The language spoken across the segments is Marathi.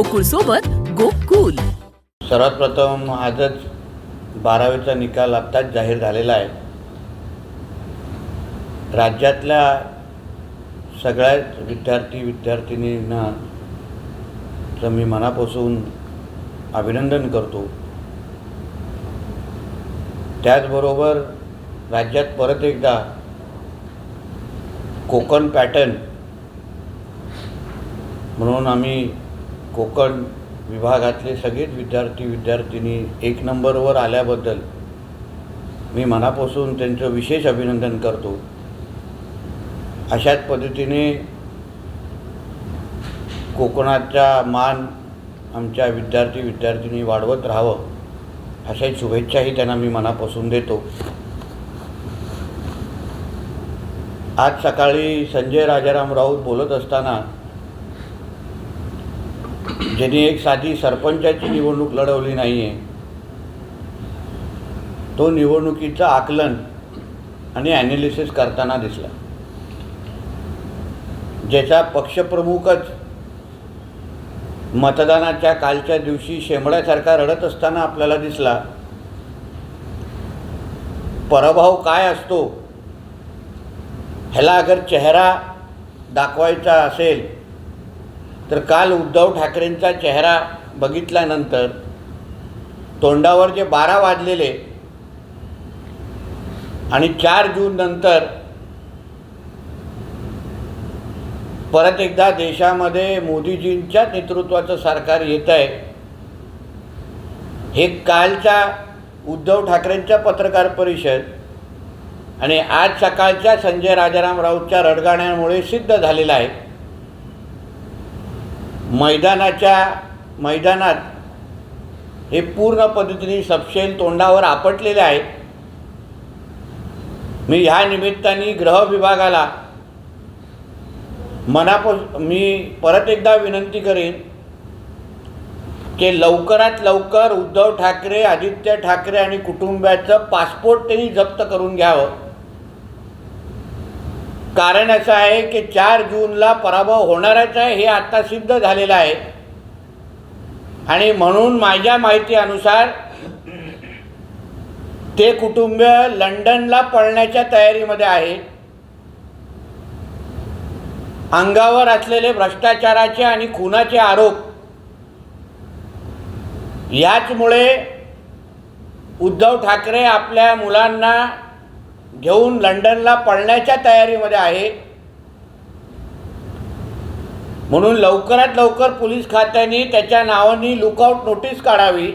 गोकुळ सोबत गोकुल. सर्वात प्रथम आजच बारावीचा निकाल आत्ताच जाहीर झालेला आहे. राज्यातल्या सगळ्याच विद्यार्थी विद्यार्थिनींना मी मनापासून अभिनंदन करतो. त्याचबरोबर राज्यात परत एकदा कोकण पॅटर्न म्हणून आम्ही कोकण विभागातले सगळेच विद्यार्थी विद्यार्थिनी एक नंबरवर आल्याबद्दल मी मनापासून त्यांचं विशेष अभिनंदन करतो. अशाच पद्धतीने कोकणाचा मान आमच्या विद्यार्थी विद्यार्थिनी वाढवत राहावं अशाही शुभेच्छाही त्यांना मी मनापासून देतो. आज सकाळी संजय राजाराम राऊत बोलत असताना ज्यांनी एक साधी सरपंचाची निवडणूक लढवली नाही आहे तो निवडणुकीचं आकलन आणि ॲनालिसिस करताना दिसला. ज्याचा पक्षप्रमुखच मतदानाच्या कालच्या दिवशी शेंबड्यासारखा रडत असताना आपल्याला दिसला पराभव काय असतो? ह्याला अगर चेहरा दाखवायचा असेल तर काल उद्धव ठाकरेंचा चेहरा बघितल्यानंतर तोंडावर जे बारा वाजलेले आणि चार जून नंतर परत एकदा देशामध्ये मोदीजींच्या नेतृत्वाचं सरकार येत आहे हे कालच्या उद्धव ठाकरेंच्या पत्रकार परिषद आणि आज सकाळच्या संजय राजाराम राऊतच्या रडगाण्यामुळे सिद्ध झालेलं आहे. मैदानाच्या मैदानात हे पूर्ण पद्धतीने सपशेल तोंडावर आपटलेले आहे मी ह्या निमित्ताने ग्रह विभागाला मनापास मी परत एकदा विनंती करेन की लवकरात लवकर उद्धव ठाकरे आदित्य ठाकरे आणि कुटुंबाचं पासपोर्ट त्यांनी जप्त करून घ्यावं. कारण असं आहे की चार जूनला पराभव होणारच आहे हे आता सिद्ध झालेलं आहे. आणि म्हणून माझ्या माहितीनुसार ते कुटुंब लंडनला पळण्याच्या तयारीमध्ये आहे. अंगावर असलेले भ्रष्टाचाराचे आणि खुनाचे आरोप याचमुळे उद्धव ठाकरे आपल्या मुलांना घेऊन लंडनला पळण्याच्या तयारीमध्ये आहे. म्हणून लवकरात लवकर पोलीस खात्याने त्याच्या नावाने लुकआउट नोटीस काढावी.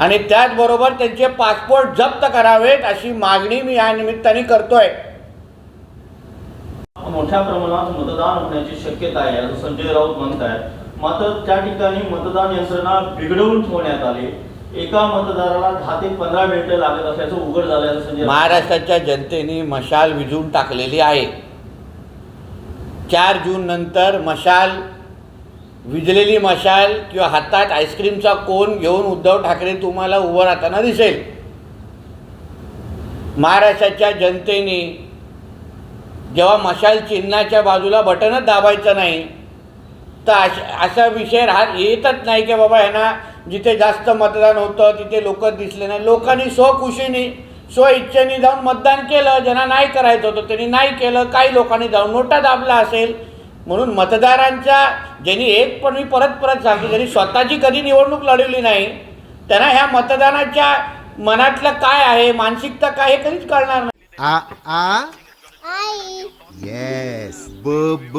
आणि त्याचबरोबर त्यांचे पासपोर्ट जप्त करावेत अशी मागणी मी या निमित्ताने करतोय. मोठ्या प्रमाणात मतदान होण्याची शक्यता आहे असं संजय राऊत म्हणत आहेत मात्र त्या ठिकाणी मतदान यंत्रणा बिघडवून ठेवण्यात आली. एका मतदाराला दहा ते पंधरा मिनिटं लागत असल्याचं उघड झाल्याचं संजय महाराष्ट्राच्या जनतेने मशाल विझून टाकलेली आहे. चार जून नंतर मशाल विजलेली मशाल किंवा हातात आईस्क्रीमचा कोन घेऊन उद्धव ठाकरे तुम्हाला उभं राहताना दिसेल. महाराष्ट्राच्या जनतेने जेव्हा मशाल चिन्हाच्या बाजूला बटनच दाबायचं नाही तर अश असा विषय राहत येतच नाही की बाबा ह्यांना जिथे जास्त मतदान होतं तिथे लोक दिसले नाही. लोकांनी स्वखुशीने स्वइच्छेने जाऊन मतदान केलं. ज्यांना नाही करायचं होतं त्यांनी नाही केलं. काही लोकांनी जाऊन नोटा दाबला असेल. म्हणून मतदारांच्या ज्यांनी एक पण मी परत परत सांगतो ज्यांनी स्वतःची कधी निवडणूक लढवली नाही त्यांना ह्या मतदानाच्या मनातलं काय आहे मानसिकता काय हे कधीच कळणार नाही. आ आ? येस ब ब